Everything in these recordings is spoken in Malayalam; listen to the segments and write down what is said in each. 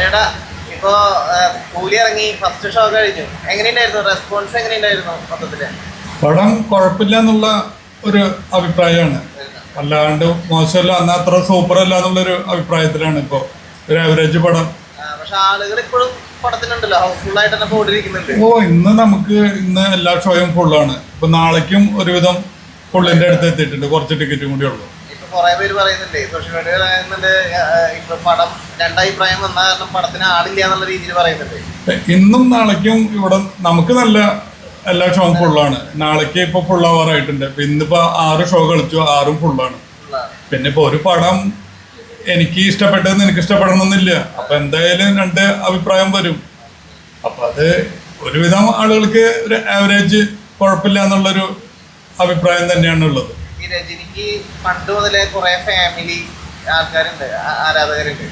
ഏടാ ഇപ്പോ കൂലി ഇറങ്ങി ഫസ്റ്റ് ഷോ കഴിഞ്ഞു. എങ്ങനെയുണ്ടായിരുന്നു? റെസ്പോൺസ് എങ്ങനെയുണ്ടായിരുന്നു മൊത്തത്തിൽ? പടം കുഴപ്പമില്ല എന്നുള്ള ഒരു അഭിപ്രായമാണ്. അല്ലാണ്ട് മോശമല്ല എന്നാൽ അത്ര സൂപ്പർ അല്ല എന്നുള്ളൊരു അഭിപ്രായത്തിലാണ് ഇപ്പോ ഒരു ആവറേജ് പടം. പക്ഷെ ആളുകൾ ഇപ്പോഴും പടത്തിനുണ്ടല്ലോ ഹൗസ്ഫുൾ ആയിട്ട് തന്നെ ഓടിയിരിക്കുന്നുണ്ട് ഓ ഇന്ന് നമുക്ക് ഇന്ന് എല്ലാ ഷോയും ഫുള്ളാണ് ഇപ്പൊ നാളേക്കും ഒരുവിധം ഫുള്ളിന്റെ അടുത്ത് എത്തിയിട്ടുണ്ട്. കുറച്ച് ടിക്കറ്റും കൂടി ഉള്ളൂ. ഇപ്പൊ കുറെ പേര് പറയുന്നുണ്ട് സോഷ്യൽ മീഡിയ പറയുന്നുണ്ട് ഇപ്പൊ പടം രണ്ടഭിപ്രായം വന്ന കാരണം പടത്തിന് ആളില്ല എന്നുള്ള രീതിയിൽ പറയുന്നുണ്ട് ഇന്നും നാളേക്കും ഇവിടെ നമുക്ക് നല്ല എല്ലാ ഷോയും ഫുള്ളാണ് നാളേക്ക് ഇപ്പൊ ഫുൾ ആവാറായിട്ടുണ്ട് ഇപ്പൊ ഇന്നിപ്പോ ആറ് ഷോ കളിച്ചു ആറും ഫുള്ളാണ്. പിന്നെ ഇപ്പൊ ഒരു പടം എനിക്ക് ഇഷ്ടപ്പെട്ടത് എനിക്ക് ഇഷ്ടപ്പെടണമെന്നില്ല. അപ്പൊ എന്തായാലും രണ്ട് അഭിപ്രായം വരും. അപ്പൊ അത് ഒരുവിധം ആളുകൾക്ക് ഒരു ആവറേജ് കുഴപ്പമില്ല എന്നുള്ളൊരു അഭിപ്രായം തന്നെയാണ് ഉള്ളത് ഈ രജനിക്ക് പണ്ട് മുതലേ കുറെ ഫാമിലി ആൾക്കാരുണ്ട് ആരാധകരുണ്ട്.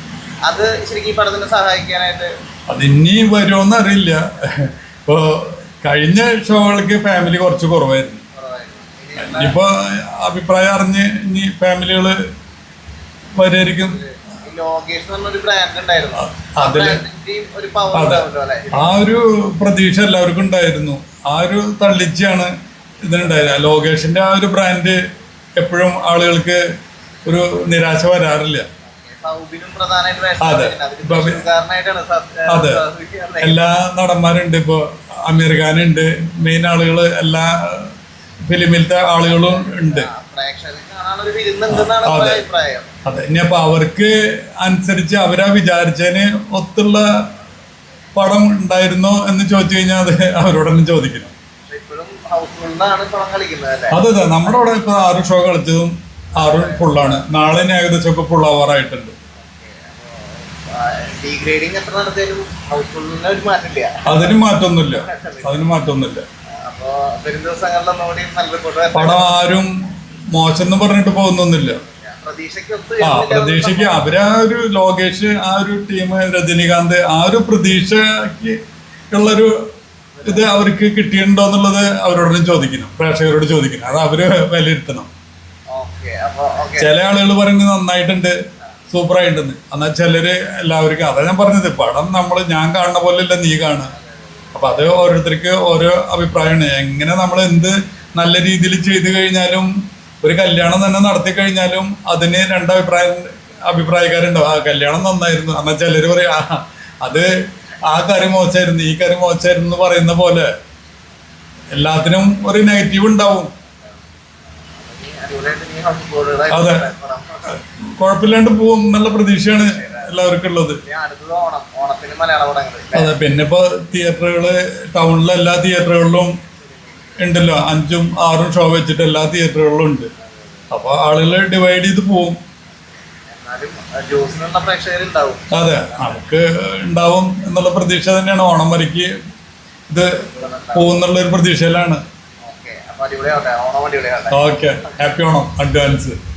അത് ശരിക്കും ഈ പടത്തിന് സഹായിക്കാനായിട്ട് അതിനി ഇനി വരുമോന്ന് അറിയില്ല. ഇപ്പോ കഴിഞ്ഞ ഷോകൾക്ക് ഫാമിലി കുറച്ച് കുറവായിരുന്നു. കുറവായിരുന്നു. ഇനി ഇനിയിപ്പോ അഭിപ്രായം അറിഞ്ഞ് ഇനി ഫാമിലികൾ വരുമായിരിക്കും ഉണ്ടായിരുന്നു. ആ ഒരു ആ പ്രതീക്ഷ എല്ലാവർക്കും ഉണ്ടായിരുന്നു. ആ ഒരു തള്ളിച്ചാണ് ഇതിനുണ്ടായത്. ലോകേഷിന്റെ ആ ഒരു ബ്രാൻഡ് എപ്പോഴും ആളുകൾക്ക് ഒരു നിരാശ വരാറില്ല. അതെ. എല്ലാ നടന്മാരുണ്ട് ഇപ്പൊ. അമീർ ഖാൻ ഉണ്ട് മെയിൻ ആളുകൾ എല്ലാ ഫിലിമിലത്തെ ആളുകളും ഉണ്ട്. അതെ. അതെ. ഇനി അപ്പൊ അവർക്ക് അനുസരിച്ച് അവരാ വിചാരിച്ചതിന് ഒത്തുള്ള പടം ഉണ്ടായിരുന്നോ എന്ന് ചോദിച്ചു കഴിഞ്ഞാൽ അത് അവരോടൊന്നും ചോദിക്കണം അതെ അതെ. നമ്മുടെ അവിടെ ഇപ്പൊ ആറ് ഷോ കളിച്ചതും ആറ് ഫുള്ളാണ് നാളെ ഏകദേശം ഒക്കെ ഫുൾ ആവാറായിട്ടുണ്ട്. അതിന് മാറ്റൊന്നുമില്ല അതിന് മാറ്റൊന്നുമില്ല പടം ആരും മോശം എന്ന് പറഞ്ഞിട്ട് പോകുന്നൊന്നുമില്ല. ആ പ്രതീക്ഷയ്ക്ക് അവരാ ഒരു ലോകേഷ് ആ ഒരു ടീം രജനീകാന്ത് ആ ഒരു പ്രതീക്ഷയ്ക്ക് ഉള്ളൊരു ഇത് അവർക്ക് കിട്ടിയിട്ടുണ്ടോ എന്നുള്ളത് അവരോടൊന്നും ചോദിക്കണം. പ്രേക്ഷകരോട് ചോദിക്കണം. അത് അവർ വിലയിരുത്തണം. ചില ആളുകൾ പറയുന്നത് നന്നായിട്ടുണ്ട് സൂപ്പർ ആയിട്ടുണ്ട് എന്നാൽ ചിലര് എല്ലാവർക്കും അതാ ഞാൻ പറഞ്ഞത് പടം നമ്മൾ ഞാൻ കാണുന്ന പോലെയല്ല നീ കാണുക. അപ്പൊ അത് ഓരോരുത്തർക്ക് ഓരോ അഭിപ്രായമാണ്. എങ്ങനെ നമ്മൾ എന്ത് നല്ല രീതിയിൽ ചെയ്തു കഴിഞ്ഞാലും ഒരു കല്യാണം തന്നെ നടത്തി കഴിഞ്ഞാലും അതിന് രണ്ട് അഭിപ്രായം അഭിപ്രായക്കാരുണ്ടാവും. ആ കല്യാണം നന്നായിരുന്നു. എന്നാൽ ചിലര് പറയാ "ആ, അത് ആ കറി മോശമായിരുന്നു ഈ കറി മോശമായിരുന്നു എന്ന് പറയുന്ന പോലെ എല്ലാത്തിനും ഒരു നെഗറ്റീവ് ഉണ്ടാവും. അതെ. കുഴപ്പമില്ലാണ്ട് പോകും എന്നുള്ള പ്രതീക്ഷയാണ് എല്ലാവർക്കും ഉള്ളത്. അതെ പിന്നെ ഇപ്പൊ തിയേറ്ററുകൾ ടൗണിലെ എല്ലാ തിയേറ്ററുകളിലും ഉണ്ടല്ലോ. അഞ്ചും ആറും ഷോ വെച്ചിട്ട് എല്ലാ തിയേറ്ററുകളിലും ഉണ്ട്. അപ്പൊ ആളുകൾ ഡിവൈഡ് ചെയ്ത് പ്രേക്ഷകരുണ്ടാവും അതെ നമുക്ക് ഉണ്ടാവും എന്നുള്ള പ്രതീക്ഷ തന്നെയാണ്. ഓണം വരയ്ക്ക് ഇത് പോകുന്നുള്ള ഒരു പ്രതീക്ഷയിലാണ്. അപ്പൊ അടിപൊളിയാവട്ടെ ഓണം അടിപൊളിയാവട്ടെ. ഓക്കെ. ഹാപ്പി ഓണം. അഡ്വാൻസ്.